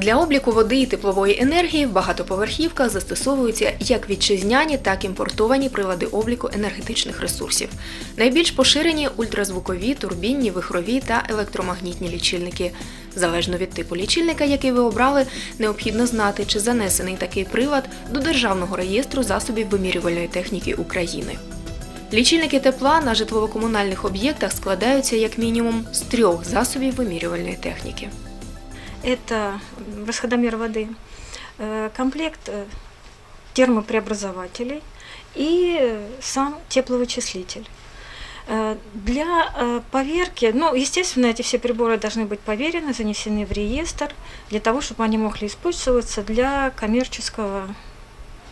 Для обліку води і теплової енергії в багатоповерхівках застосовуються як вітчизняні, так і імпортовані прилади обліку енергетичних ресурсів. Найбільш поширені ультразвукові, турбінні, вихрові та електромагнітні лічильники. Залежно від типу лічильника, який ви обрали, необхідно знати, чи занесений такий прилад до Державного реєстру засобів вимірювальної техніки України. Лічильники тепла на житлово-комунальних об'єктах складаються як мінімум з трьох засобів вимірювальної техніки. Это расходомер воды, э, комплект э, термопреобразователей и э, сам тепловычислитель. Для поверки, ну, естественно, эти все приборы должны быть поверены, занесены в реестр, для того, чтобы они могли использоваться для коммерческого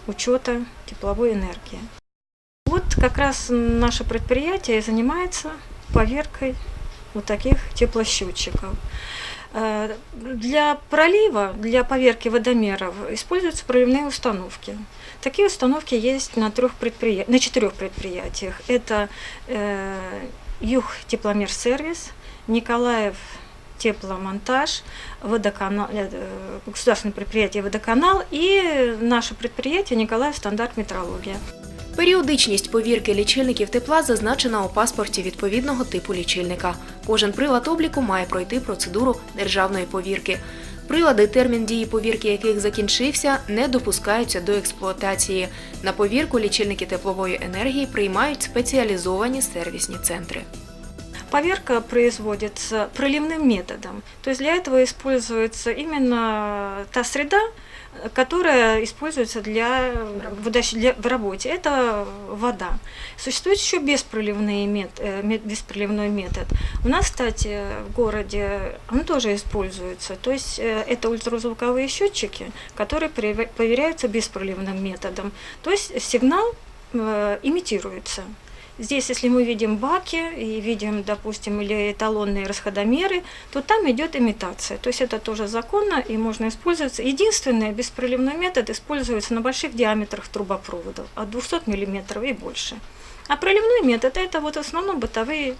учета тепловой энергии. Вот как раз наше предприятие занимается поверкой вот таких теплосчетчиков. Э, Для пролива, для поверки водомеров используются проливные установки. Такие установки есть на, трех предприя... на четырех предприятиях. Это э, Юг тепломерсервис, Николаев тепломонтаж, водоканал, э, государственное предприятие водоканал и наше предприятие Николаев стандарт метрология. Періодичність повірки лічильників тепла зазначена у паспорті відповідного типу лічильника. Кожен прилад обліку має пройти процедуру державної повірки. Прилади, термін дії повірки яких закінчився, не допускаються до експлуатації. На повірку лічильники теплової енергії приймають спеціалізовані сервісні центри. Поверка производится проливным методом. То есть для этого используется именно та среда, которая используется для, водощ- для в работе. Это вода. Существует еще беспроливные мет, э, мет- беспроливной метод. У нас, кстати, в городе он тоже используется. То есть э, это ультразвуковые счетчики, которые приве- проверяются беспроливным методом. То есть сигнал э, имитируется. Здесь, если мы видим баки и видим, допустим, или эталонные расходомеры, то там идет имитация. То есть это тоже законно и можно использоваться. Единственное, беспроливной метод используется на больших диаметрах трубопроводов, от 200 мм и больше. А проливной метод это вот в основном бытовые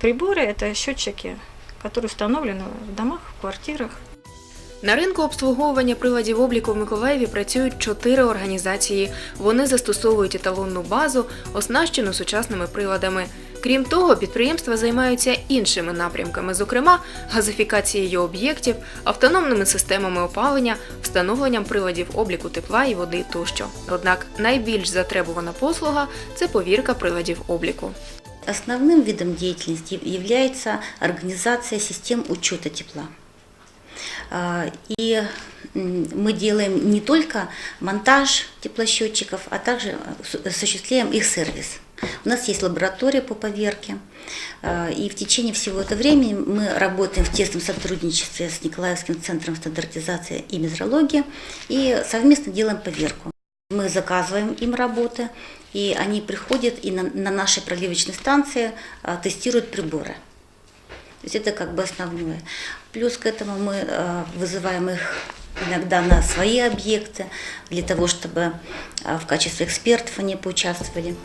приборы, это счетчики, которые установлены в домах, в квартирах. На ринку обслуговування приладів обліку в Миколаєві працюють чотири організації. Вони застосовують еталонну базу, оснащену сучасними приладами. Крім того, підприємства займаються іншими напрямками, зокрема газифікацією об'єктів, автономними системами опалення, встановленням приладів обліку тепла і води тощо. Однак найбільш затребувана послуга це повірка приладів обліку. Основным видом деятельности является организация систем учета тепла. А, И мы делаем не только монтаж теплосчетчиков, а также э, осуществляем их сервис. У нас есть лаборатория по поверке, а, и в течение всего этого времени мы работаем в тесном сотрудничестве с Николаевским центром стандартизации и метрологии и совместно делаем поверку. Мы заказываем им работы, и они приходят и на, на нашей проливочной станции а, тестируют приборы. То есть это как бы основное. Плюс к этому мы а, вызываем их иногда на свои объекты для того, чтобы а, в качестве экспертов они поучаствовали.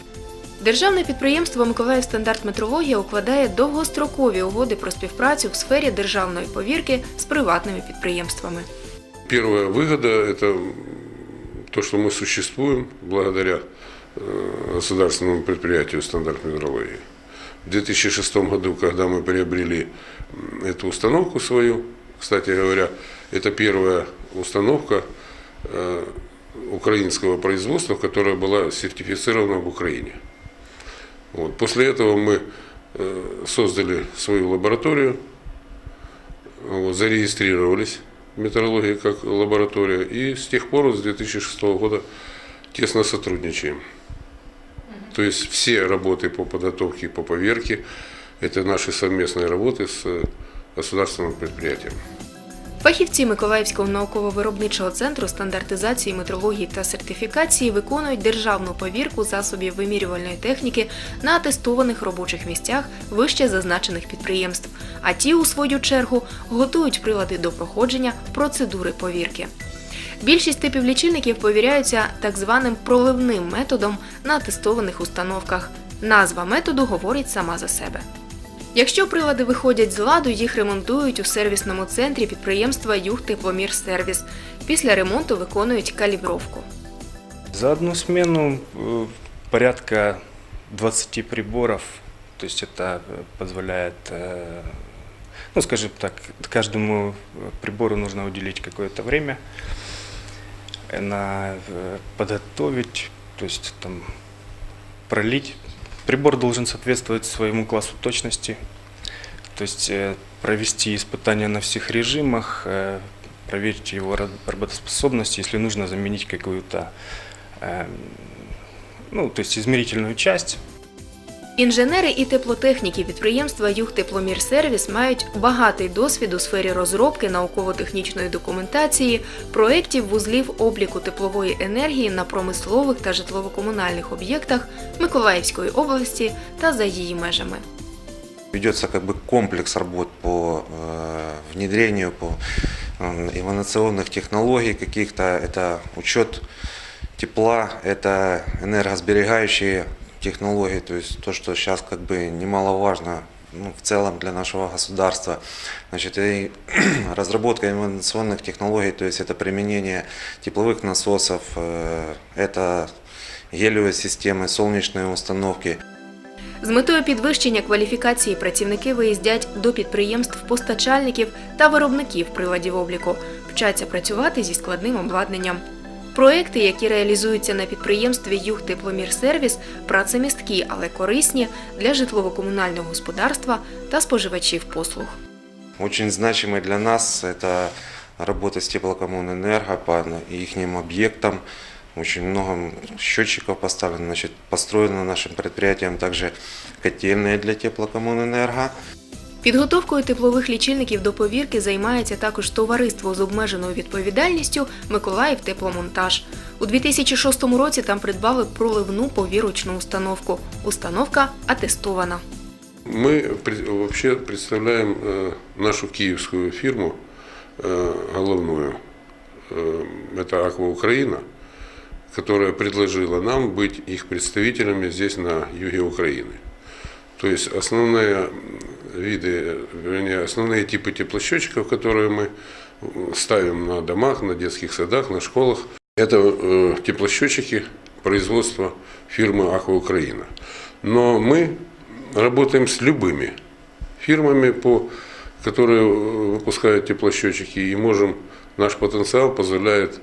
Державне підприємство Миколаїв стандарт метрологія укладає довгострокові угоди про співпрацю в сфері державної повірки з приватними підприємствами. Первая выгода – это то, что мы существуем благодаря э, государственному предприятию «Стандарт метрологии». В 2006 году, когда мы приобрели эту установку свою, кстати говоря, это первая установка э, украинского производства, которая была сертифицирована в Украине. Вот. После этого мы э, создали свою лабораторию, вот, зарегистрировались в метрологии как лаборатория и с тех пор, с 2006 года, тесно сотрудничаем. То есть все работы по подготовке и по поверке – это наши совместные работы с э, государственным предприятием. Фахівці Миколаївського науково-виробничого центру стандартизації, метрології та сертифікації виконують державну повірку засобів вимірювальної техніки на атестованих робочих місцях вище зазначених підприємств. А ті, у свою чергу, готують прилади до проходження процедури повірки. Більшість типів лічильників повіряються так званим проливним методом на атестованих установках. Назва методу говорить сама за себе. Якщо прилади виходять з ладу, їх ремонтують у сервісному центрі підприємства Юг Тепломір Сервіс. Після ремонту виконують калібровку. За одну смену э, порядка 20 приборов, то есть это э, позволяет, э, ну скажем так, каждому э, прибору нужно уделить какое-то время На э, подготовить, то есть там пролить. Прибор должен соответствовать своему классу точности, то есть э, провести испытания на всех режимах, э, проверить его ра- работоспособность, если нужно заменить какую-то Эм, ну, то есть измерительную часть. Інженери і теплотехніки підприємства Юг Тепломір Сервіс мають багатий досвід у сфері розробки науково-технічної документації, проєктів вузлів обліку теплової енергії на промислових та житлово-комунальних об'єктах Миколаївської області та за її межами. Ведется как бы комплекс работ по э, внедрению, по э, эманационных технологий каких-то. Это учет тепла, это энергосберегающие технологии, то есть то, что сейчас как бы немаловажно ну, в целом для нашего государства. Значит, и разработка инновационных технологий, то есть это применение тепловых насосов, э, это гелевые системы, солнечные установки. З метою підвищення кваліфікації працівники виїздять до підприємств постачальників та виробників приладів обліку, вчаться працювати зі складним обладнанням. Проекти, які реалізуються на підприємстві Юг Тепломір Сервіс, працемісткі, але корисні для житлово-комунального господарства та споживачів послуг. Очень значимой для нас это работа с теплокоммунэнерго по их объектам. Очень много счетчиков поставлено, значит, построено нашим предприятием также котельные для теплокоммунэнерго. Підготовкою теплових лічильників до повірки займається також товариство з обмеженою відповідальністю Миколаїв Тепломонтаж. У 2006 році там придбали проливну повірочну установку. Установка атестована. Мы пред- вообще представляем э, нашу киевскую фирму э, головную. Э, Это Аква Украина, которая предложила нам быть их представителями здесь на юге Украины. То есть основные виды, вернее, основные типы теплосчетчиков, которые мы ставим на домах, на детских садах, на школах, это э, теплосчетчики производства фирмы Аква Украина. Но мы работаем с любыми фирмами, по, которые э, выпускают теплосчетчики, и можем, наш потенциал позволяет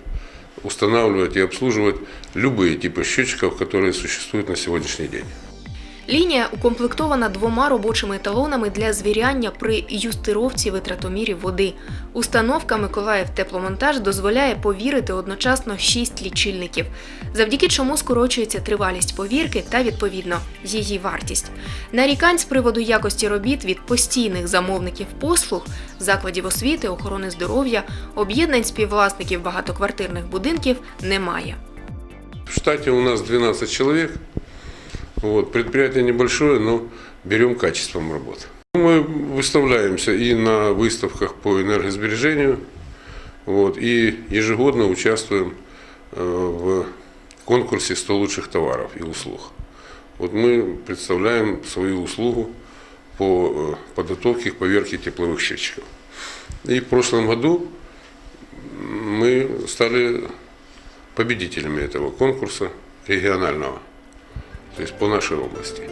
устанавливать и обслуживать любые типы счетчиков, которые существуют на сегодняшний день. Лінія укомплектована двома робочими еталонами для звіряння при юстировці витратомірів води. Установка Миколаїв Тепломонтаж дозволяє повірити одночасно 6 лічильників, завдяки чому скорочується тривалість повірки та відповідно її вартість. Нарікань з приводу якості робіт від постійних замовників послуг, закладів освіти, охорони здоров'я, об'єднань співвласників багатоквартирних будинків немає. В штате у нас 12 человек. Вот, предприятие небольшое, но берем качеством работы. Мы выставляемся и на выставках по энергосбережению, вот, и ежегодно участвуем э, в конкурсе 100 лучших товаров и услуг. Вот мы представляем свою услугу по э, подготовке к поверке тепловых счетчиков. И в прошлом году мы стали победителями этого конкурса регионального, то есть по нашей области.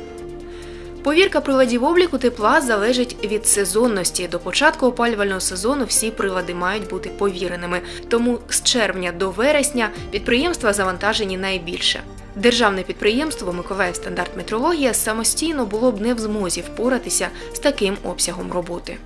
Повірка приладів обліку тепла залежить від сезонності. До початку опалювального сезону всі прилади мають бути повіреними. Тому з червня до вересня підприємства завантажені найбільше. Державне підприємство Миколаїв стандарт метрологія самостійно було б не в змозі впоратися з таким обсягом роботи.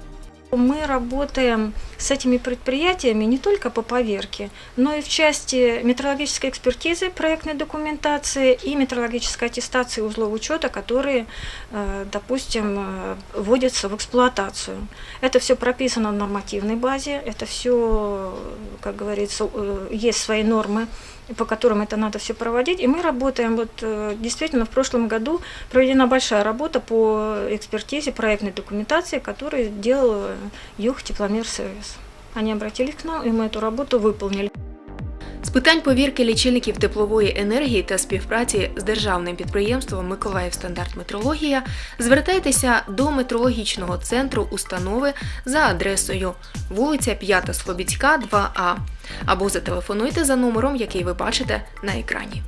Мы работаем с этими предприятиями не только по поверке, но и в части метрологической экспертизы, проектной документации и метрологической аттестации узлов учета, которые, э, допустим, э, вводятся в эксплуатацию. Это все прописано в нормативной базе, это все, как говорится, э, есть свои нормы по которым это надо все проводить. И мы работаем, вот э, действительно в прошлом году проведена большая работа по экспертизе проектной документации, которую делал э, Юг Тепломер Сервис. Они обратились к нам, и мы эту работу выполнили. З питань повірки лічильників теплової енергії та співпраці з державним підприємством Миколаїв Стандарт Метрологія звертайтеся до метрологічного центру установи за адресою вулиця 5 Слобідська, 2А або зателефонуйте за номером, який ви бачите на екрані.